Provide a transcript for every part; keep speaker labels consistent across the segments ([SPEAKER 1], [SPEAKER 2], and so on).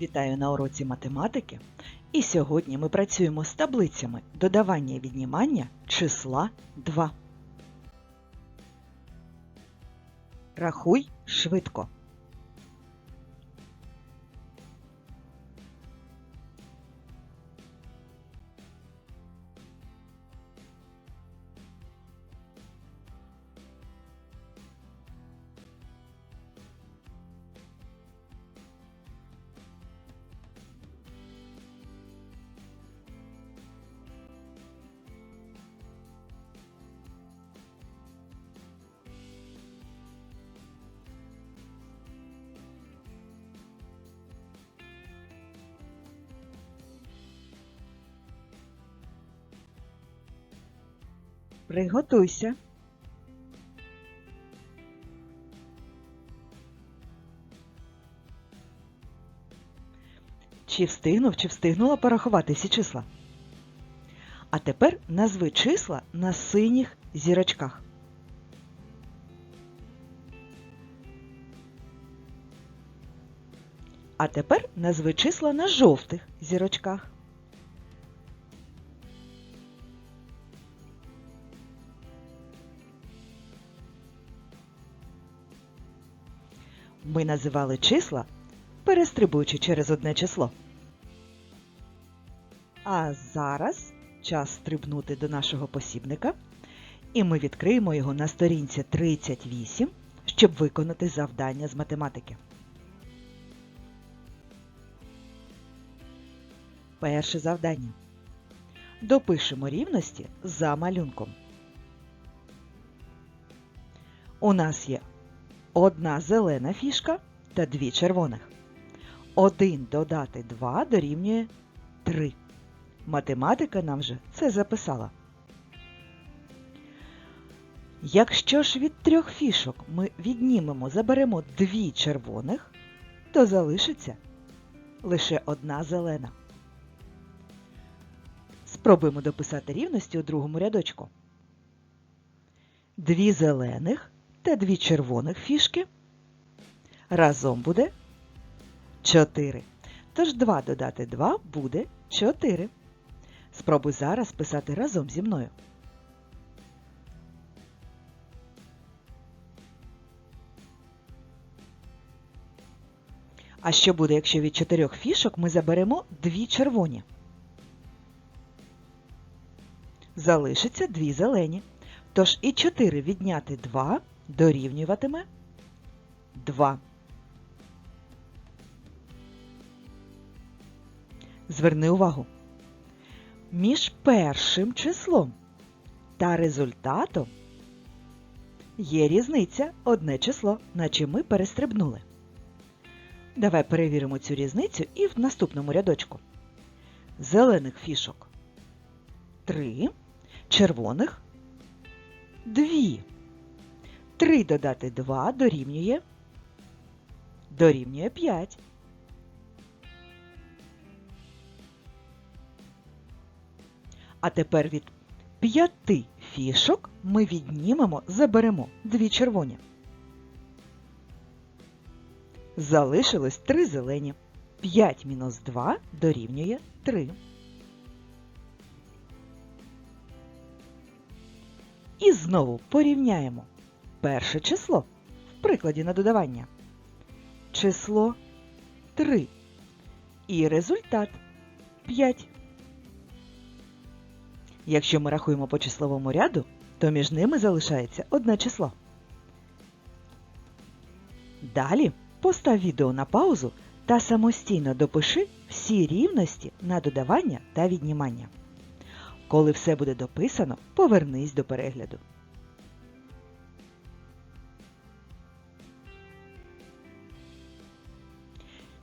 [SPEAKER 1] Вітаю на уроці математики. І сьогодні ми працюємо з таблицями додавання і віднімання числа 2. Рахуй швидко. Приготуйся. Чи встигнув, чи встигнула порахувати всі числа? А тепер назви числа на синіх зірочках. А тепер назви числа на жовтих зірочках. Ми називали числа, перестрибуючи через одне число. А зараз час стрибнути до нашого посібника, і ми відкриємо його на сторінці 38, щоб виконати завдання з математики. Перше завдання. Допишемо рівності за малюнком. У нас є одна зелена фішка та дві червоних. 1 додати 2 дорівнює 3. Математика нам вже це записала. Якщо ж від трьох фішок ми віднімемо, заберемо дві червоних, то залишиться лише одна зелена. Спробуємо дописати рівності у другому рядочку. Дві зелених та дві червоних фішки разом буде 4. Тож 2 додати 2 буде 4. Спробуй зараз писати разом зі мною. А що буде, якщо від чотирьох фішок ми заберемо дві червоні? Залишиться дві зелені. Тож і 4 відняти 2 дорівнюватиме 2. Зверни увагу. Між першим числом та результатом є різниця одне число, наче ми перестрибнули. Давай перевіримо цю різницю і в наступному рядочку. Зелених фішок 3, червоних 2. 3 додати 2 дорівнює дорівнює 5. А тепер від 5 фішок ми віднімемо, заберемо 2 червоні. Залишилось 3 зелені. 5 мінус 2 дорівнює 3. І знову порівняємо перше число в прикладі на додавання. Число 3. І результат 5. Якщо ми рахуємо по числовому ряду, то між ними залишається одне число. Далі постав відео на паузу та самостійно допиши всі рівності на додавання та віднімання. Коли все буде дописано, повернись до перегляду.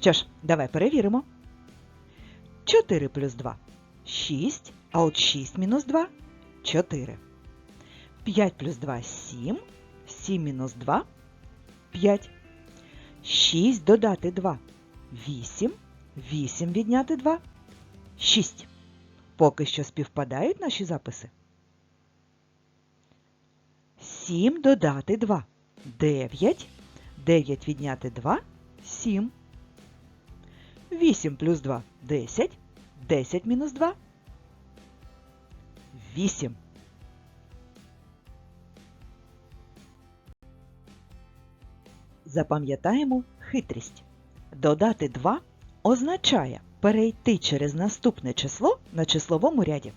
[SPEAKER 1] Що ж, давай перевіримо. 4 плюс 2 6, а от 6 мінус 2 4. 5 плюс 2 7, 7 мінус 2 5. 6 додати 2 8, 8 відняти 2 6. Поки що співпадають наші записи. 7 додати 2. 9. 9 відняти 2 7. 8 плюс 2 – 10. 10 мінус 2 – 8. Запам'ятаємо хитрість. Додати 2 означає перейти через наступне число на числовому ряді.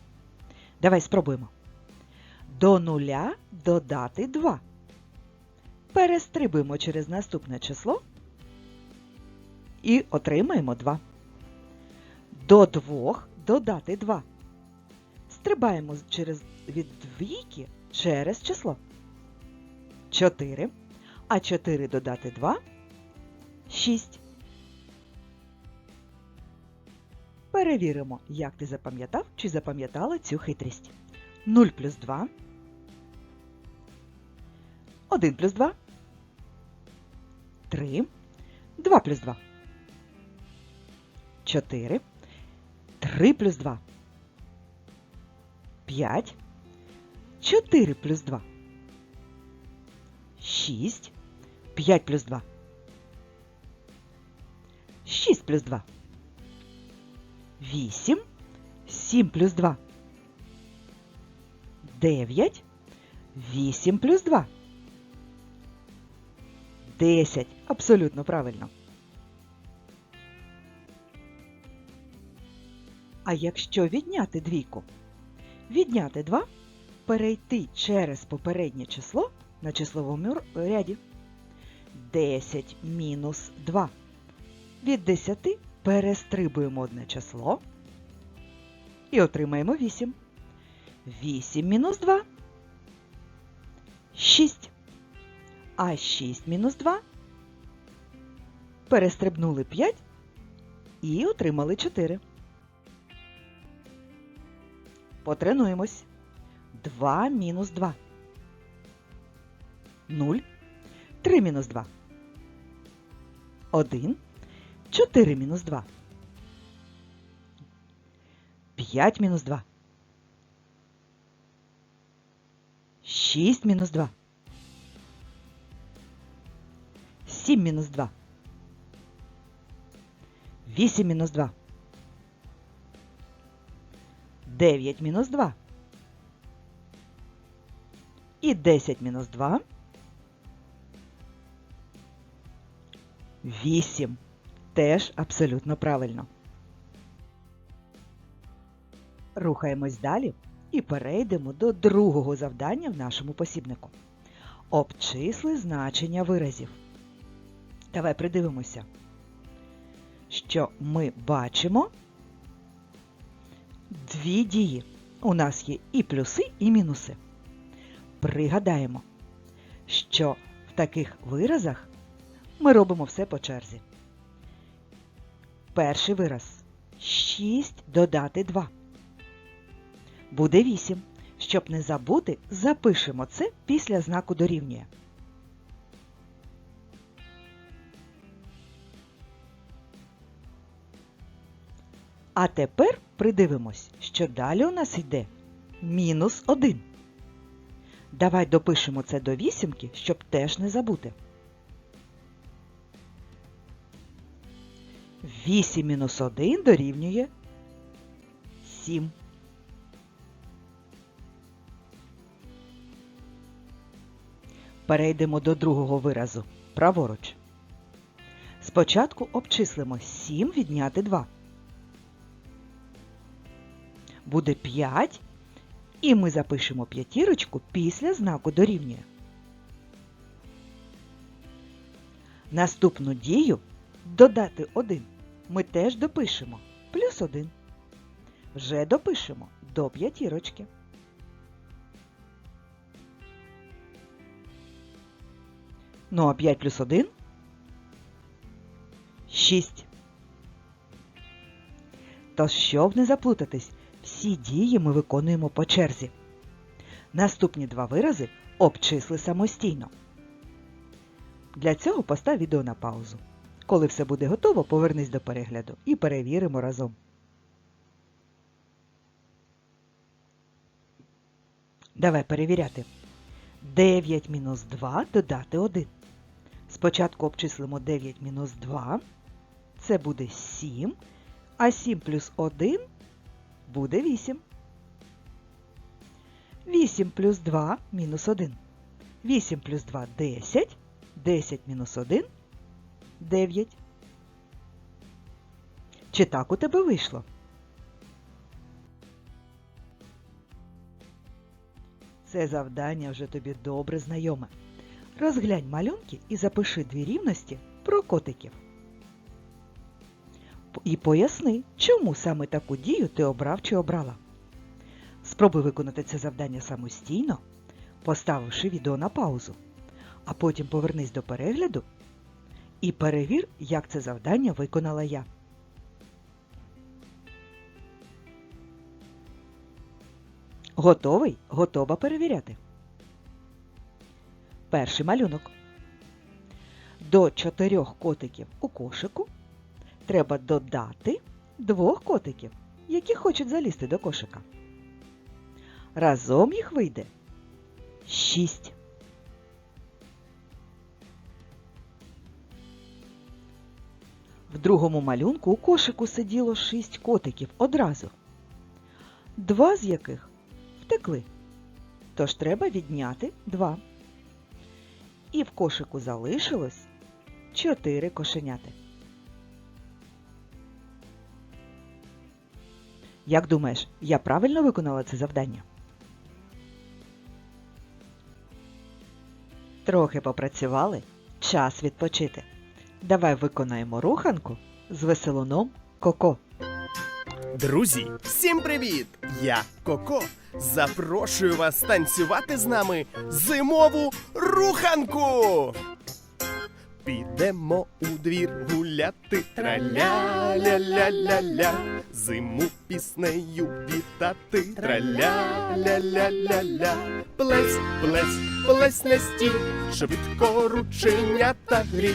[SPEAKER 1] Давай спробуємо. До нуля додати 2. Перестрибуємо через наступне число і отримаємо 2. До 2 додати 2. Стрибаємо через від двійки через число. 4. А 4 додати 2 6. Перевіримо, як ти запам'ятав чи запам'ятала цю хитрість. 0 плюс 2. 1 плюс 2. 3. 2 плюс 2. 4. 3 плюс 2. 5. 4 плюс 2. 6. 5 плюс 2. 6 плюс 2. 8. 7 плюс 2. 9. 8 плюс 2. 10. Абсолютно правильно. А якщо відняти двійку? Відняти 2 перейти через попереднє число на числовому ряді. 10 мінус 2. Від 10 перестрибуємо одне число і отримаємо 8. 8 мінус 2 6. А 6 мінус 2 перестрибнули 5 і отримали 4. Потренуємось. 2 мінус 2. 0. 3 мінус 2. 1. 4 мінус 2. 5 мінус 2. 6 мінус 2. 7 мінус 2. 8 мінус 2. 9 мінус 2. І 10 мінус 2. 8. Теж абсолютно правильно. Рухаємось далі і перейдемо до другого завдання в нашому посібнику. Обчисли значення виразів. Давай придивимося, що ми бачимо дві дії. У нас є і плюси, і мінуси. Пригадаємо, що в таких виразах ми робимо все по черзі. Перший вираз 6 додати 2. Буде 8. Щоб не забути, запишемо це після знаку дорівнює. А тепер придивимось, що далі у нас йде мінус 1. Давай допишемо це до вісімки, щоб теж не забути. 8 мінус 1 дорівнює 7. Перейдемо до другого виразу. Праворуч. Спочатку обчислимо 7 відняти 2. Буде 5. І ми запишемо п'ятірочку після знаку дорівнює. Наступну дію додати 1 ми теж допишемо плюс 1. Вже допишемо до п'ятірочки. Ну а 5 плюс 1 – 6. Тож, щоб не заплутатись, всі дії ми виконуємо по черзі. Наступні два вирази обчисли самостійно. Для цього постав відео на паузу. Коли все буде готово, повернись до перегляду і перевіримо разом. Давай перевіряти. 9 мінус 2 додати 1. Спочатку обчислимо 9 мінус 2. це буде 7, а 7 плюс 1 буде 8. 8 плюс 2 мінус 1. 8 плюс 2 – 10. 10 мінус 1 – 9. Чи так у тебе вийшло? Це завдання вже тобі добре знайоме. Розглянь малюнки і запиши дві рівності про котиків. І поясни, чому саме таку дію ти обрав чи обрала. Спробуй виконати це завдання самостійно, поставивши відео на паузу, а потім повернись до перегляду і перевір, як це завдання виконала я. Готовий? Готова перевіряти. Перший малюнок. До чотирьох котиків у кошику треба додати двох котиків, які хочуть залізти до кошика. Разом їх вийде шість. В другому малюнку у кошику сиділо шість котиків одразу, два з яких втекли. Тож треба відняти два. І в кошику залишилось чотири кошеняти. Як думаєш, я правильно виконала це завдання? Трохи попрацювали, час відпочити. Давай виконаємо руханку з веселуном Коко.
[SPEAKER 2] Друзі, всім привіт! Я Коко. Запрошую вас танцювати з нами зимову руханку. Підемо у двір гуляти. Траля-ля-ля-ля-ля. Зиму піснею вітати. Траля-ля-ля-ля-ля. Плесь, плесь, плесь на стіл, швидко рученята грі.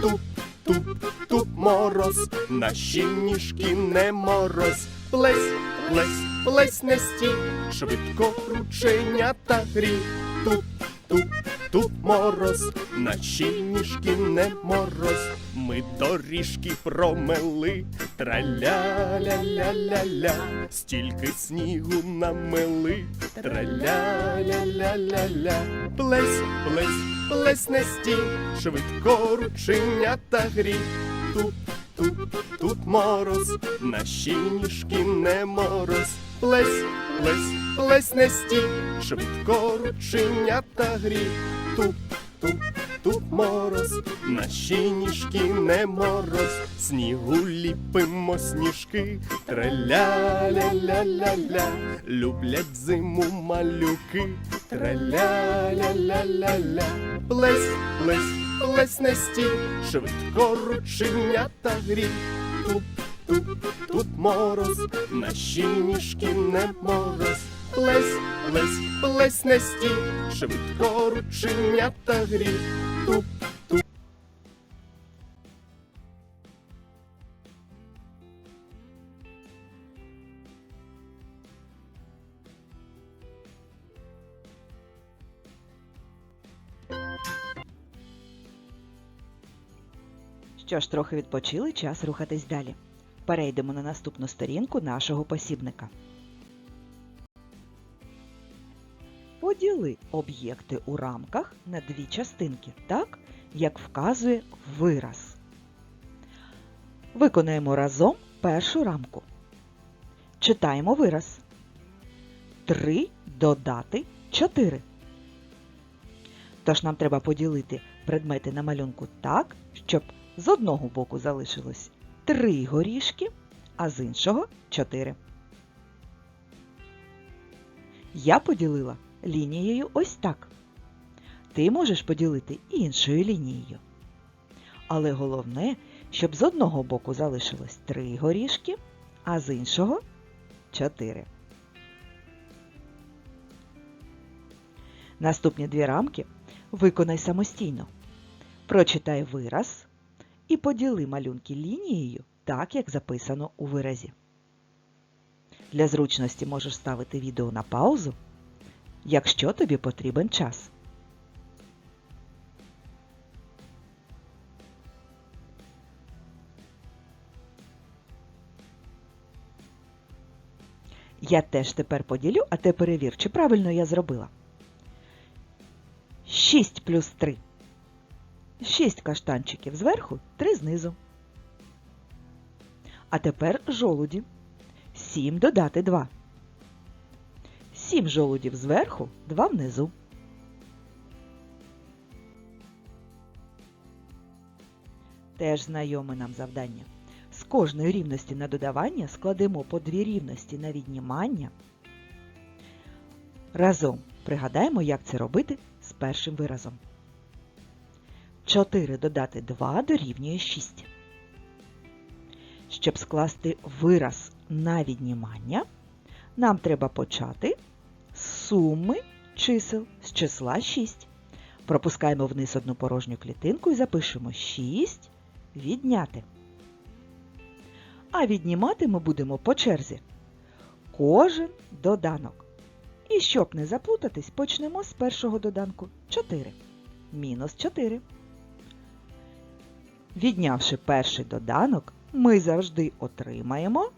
[SPEAKER 2] Туп, туп, туп мороз, наші ніжки не мороз. Плесь, плесь, плесь на стіл, швидко рученята грі. Туп, туп, туп мороз, наші ніжки не мороз, ми доріжки промели, траля-ля-ля-ля-ля, стільки снігу намели, траля-ля-ля-ля-ля, плесь, плесь, плесь на стіл, швидко рученята грі, туп, туп, туп мороз, наші ніжки не мороз, плесь, плесь, плесь на стіл, швидко рученята грі, туп, туп, туп мороз, наші ніжки не мороз, снігу ліпимо сніжки, траля-ля-ля-ля-ля, люблять зиму малюки, траля-ля-ля-ля-ля, плесь, плесь, плесь на стіл, швидко рученята грі, туп, тут мороз, наші ніжки не мороз. Плесь, плесь, плесь на стіл, швидко рученята грі. Туп, туп.
[SPEAKER 1] Що ж, трохи відпочили, час рухатись далі. Перейдемо на наступну сторінку нашого посібника. Поділи об'єкти у рамках на дві частинки, так, як вказує вираз. Виконаємо разом першу рамку. Читаємо вираз. 3 додати 4. Тож нам треба поділити предмети на малюнку так, щоб з одного боку залишилось 3 горішки, а з іншого 4. Я поділила лінією ось так. Ти можеш поділити іншою лінією. Але головне, щоб з одного боку залишилось 3 горішки, а з іншого 4. Наступні дві рамки виконай самостійно. Прочитай вираз і поділи малюнки лінією так, як записано у виразі. Для зручності можеш ставити відео на паузу, якщо тобі потрібен час. Я теж тепер поділю, а ти перевір, чи правильно я зробила. 6 плюс 3. 6 каштанчиків зверху, 3 знизу. А тепер жолуді. 7 додати 2. 7 жолудів зверху, 2 внизу. Теж знайоме нам завдання. З кожної рівності на додавання складемо по дві рівності на віднімання. Разом пригадаємо, як це робити з першим виразом. 4 додати 2 дорівнює 6. Щоб скласти вираз на віднімання, нам треба почати з суми чисел з числа 6. Пропускаємо вниз одну порожню клітинку і запишемо 6 відняти. А віднімати ми будемо по черзі. Кожен доданок. І щоб не заплутатись, почнемо з першого доданку 4. Мінус 4. Віднявши перший доданок, ми завжди отримаємо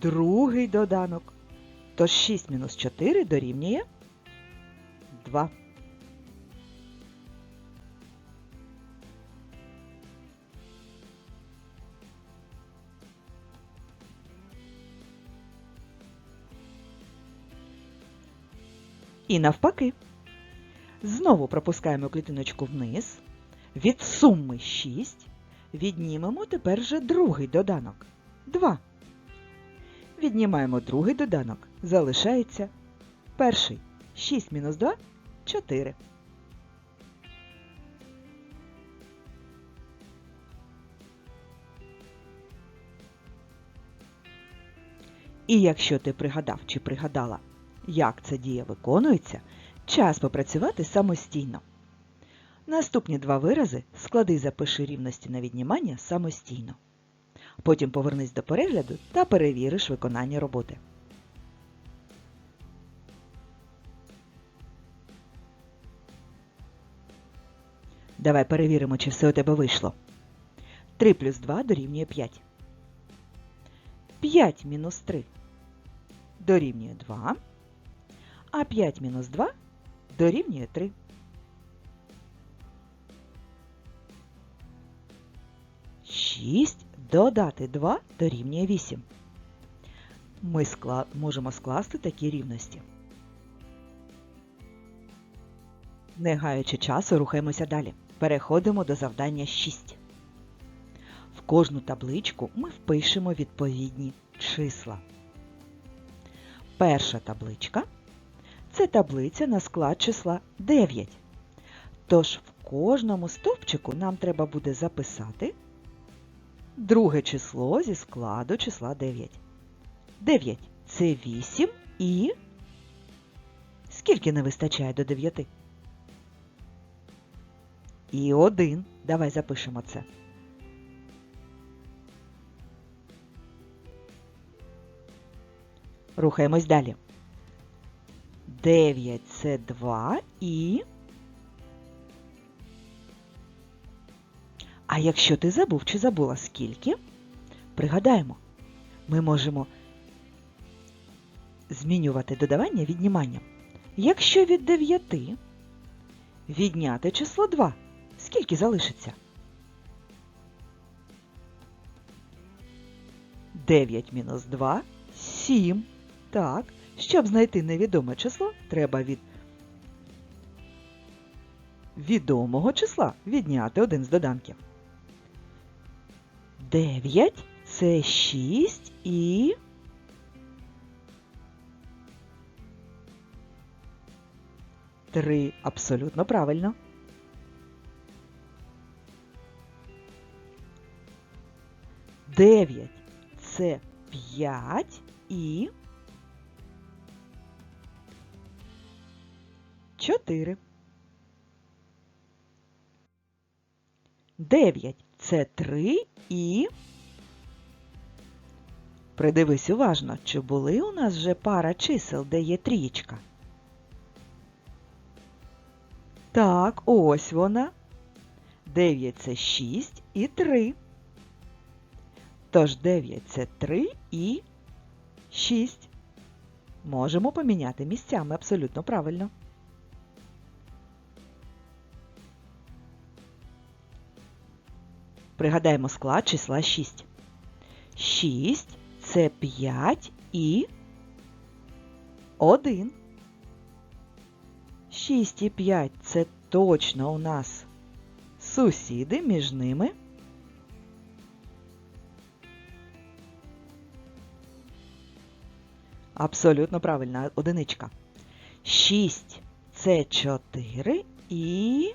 [SPEAKER 1] другий доданок. Тож 6 мінус 4 дорівнює 2. І навпаки. Знову пропускаємо клітиночку вниз. Від суми 6 віднімемо тепер вже другий доданок 2. Віднімаємо другий доданок. Залишається перший. 6 мінус 2 4. І якщо ти пригадав чи пригадала, як ця дія виконується, час попрацювати самостійно. Наступні два вирази склади і запиши рівності на віднімання самостійно. Потім повернись до перегляду та перевіриш виконання роботи. Давай перевіримо, чи все у тебе вийшло. 3 плюс 2 дорівнює 5. 5 мінус 3 дорівнює 2. А 5 мінус 2 дорівнює 3. Шість додати 2 дорівнює 8. Ми скла... можемо скласти такі рівності. Не гаючи часу, рухаємося далі. Переходимо до завдання 6. В кожну табличку ми впишемо відповідні числа. Перша табличка це таблиця на склад числа 9. Тож в кожному стовпчику нам треба буде записати друге число зі складу числа 9. 9 це 8 і. Скільки не вистачає до 9? І 1. Давай запишемо це. Рухаємось далі. 9 це 2 і. А якщо ти забув чи забула скільки, пригадаємо, ми можемо змінювати додавання відніманням. Якщо від 9 відняти число 2, скільки залишиться? 9 мінус 2 – 7. Так, щоб знайти невідоме число, треба від відомого числа відняти один з доданків. 9 це 6 і. Три. Абсолютно правильно. Дев'ять це п'ять і. Чотири. Дев'ять це три і. Придивись уважно, чи були у нас вже пара чисел, де є трієчка? Так, ось вона. 9 це 6 і 3. Тож 9 це 3 і 6. Можемо поміняти місцями абсолютно правильно. Пригадаємо склад числа 6. 6 це 5 і 1. 6 і 5 це точно у нас сусіди між ними. Абсолютно правильна одиничка. 6 це 4 і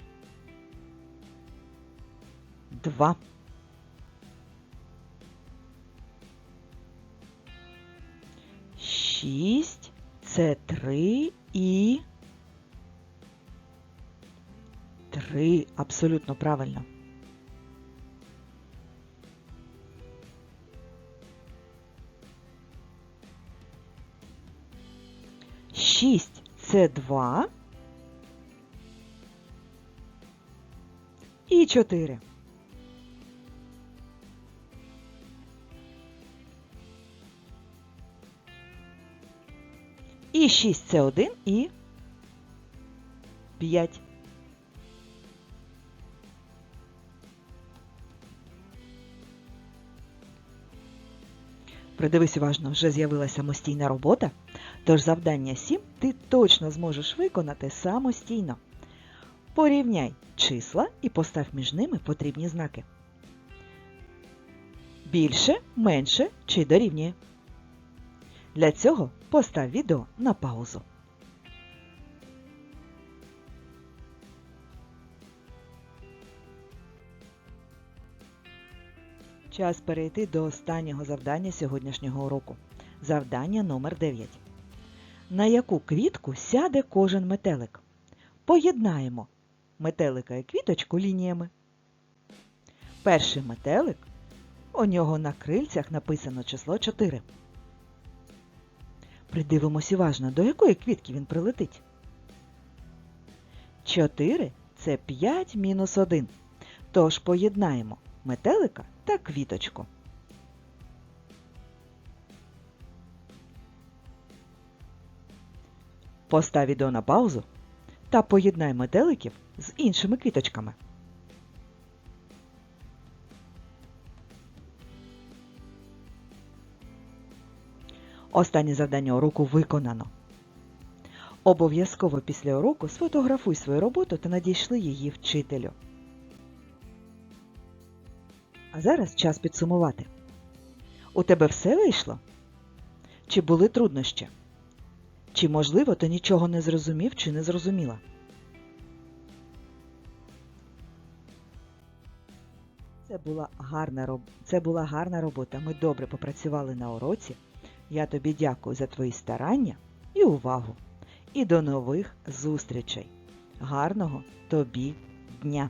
[SPEAKER 1] 2. Шість це три і три. Абсолютно правильно. Шість це два. І чотири. І 6 це 1 і 5. Придивись уважно, вже з'явилася самостійна робота, тож завдання 7 ти точно зможеш виконати самостійно. Порівняй числа і постав між ними потрібні знаки. Більше, менше чи дорівнює. Для цього постав відео на паузу. Час перейти до останнього завдання сьогоднішнього уроку. Завдання номер 9. На яку квітку сяде кожен метелик? Поєднаємо метелика і квіточку лініями. Перший метелик. У нього на крильцях написано число 4. Придивимось уважно, до якої квітки він прилетить. 4 це 5 мінус 1. Тож поєднаємо метелика та квіточку. Постав відео на паузу та поєднай метеликів з іншими квіточками. Останнє завдання уроку виконано. Обов'язково після уроку сфотографуй свою роботу та надійшли її вчителю. А зараз час підсумувати. У тебе все вийшло? Чи були труднощі? Чи, можливо, ти нічого не зрозумів чи не зрозуміла? Це була гарна, роб... Це була гарна робота. Ми добре попрацювали на уроці. Я тобі дякую за твої старання і увагу. І до нових зустрічей. Гарного тобі дня!